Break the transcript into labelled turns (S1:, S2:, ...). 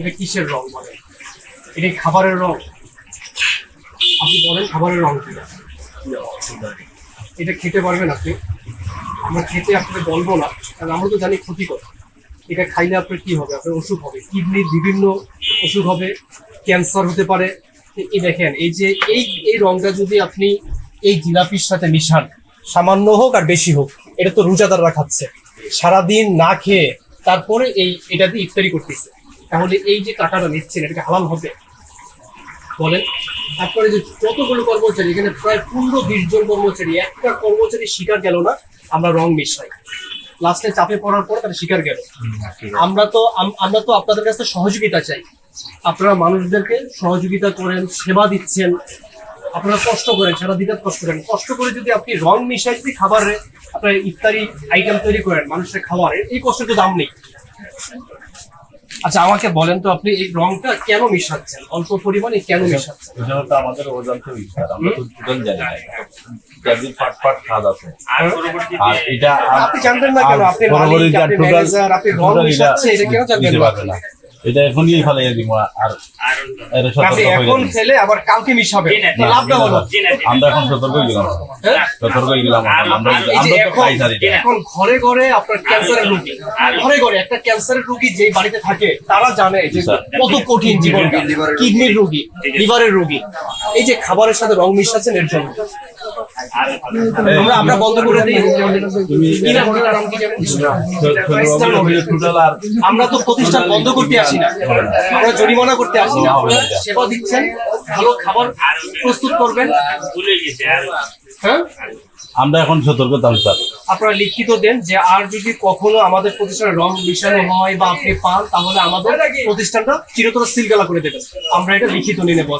S1: এটা কিসের রং বলেন এটা খাবারের রং? আপনি বলেন খাবারের রং কি? এটা খেতে পারবেন আপনি। আমরা খেতে আপনাকে বলব না, কারণ আমরা তো জানি ক্ষতি ক্ষতিকর এটা খাইলে আপনার কি হবে? আপনার অসুখ হবে। কিডনির বিভিন্ন অসুখ হবে, ক্যান্সার হতে পারে। এই দেখেন, এই যে এই এই রংটা যদি আপনি এই জিলাপির সাথে মিশান, সামান্য হোক আর বেশি হোক, এটা তো রোজাদাররা খাচ্ছে। সারাদিন না খেয়ে তারপরে এই এটা দিয়ে ইফতারি করতেছে। তাহলে এই যে টাকাটা নিচ্ছেন এটাকে হালাল হবে? বলেন। তারপরে যে যতগুলো কর্মচারী এখানে প্রায় পনেরো বিশ জন কর্মচারী একটা কর্মচারী শিকার গেল না আমরা রং মিশাই। লাস্টে চাপে পড়ার পর তারা শিকার গেল। আমরা তো আমরা তো আপনাদের কাছে সহযোগিতা চাই। আপনারা মানুষদেরকে সহযোগিতা করেন সেবা দিচ্ছেন। আপনারা কষ্ট করেন সারা দিন কষ্ট করেন। কষ্ট করে যদি আপনি রং মিশাই যদি খাবারে আপনার ইফতারি আইটেম তৈরি করেন মানুষের খাবারের এই কষ্টের তো দাম নেই। আচ্ছা আমাকে বলেন তো আপনি এই রংটা কেন মিশাচ্ছেন? অল্প পরিমাণে কেন মিশাচ্ছেন?
S2: তো আমাদের অজান্ত আমরা তো দুজন জানি না। ফাট ফাট খাদ আছে আর এটা
S1: আপনি জানবেন না কেন? আপনি মালিক, আপনি ম্যানেজার, আপনি রং মিশাচ্ছে, এটা কেন জানবেন না?
S2: এটা এখনই ফেলাই দিব আর
S1: এখন ফেলে আবার কালকে তো
S2: না,
S1: লাভটা হলো।
S2: আমরা এখন সতর্ক হয়ে গেলাম।
S1: হ্যাঁ?
S2: সতর্ক হয়ে গেলাম আমরা।
S1: এখন
S2: খাই সারি
S1: এখন ঘরে ঘরে আপনার ক্যান্সারের রোগী। ঘরে ঘরে একটা ক্যান্সারের রোগী যে বাড়িতে থাকে তারা জানে যে কত কঠিন জীবনটা কিডনির রোগী লিভারের রোগী। এই যে খাবারের সাথে রং মিশাচ্ছেন এর জন্য। আমরা বন্ধ করে দিই তো প্রতিষ্ঠান বন্ধ করতে আসি না। আমরা জরিমানা করতে আসি না। সেবা দিচ্ছেন ভালো খাবার প্রস্তুত করবেন। হ্যাঁ?
S2: আমরা এখন সতর্কতা স্যার
S1: আপনারা লিখিত দেন যে আর যদি কখনো আমাদের প্রতিষ্ঠানে রং মিশানো হয় বা আপনি পান তাহলে আমাদের প্রতিষ্ঠানটা চিরতর সিলগালা করে দেবেন। আমরা এটা লিখিত নিয়ে নেব।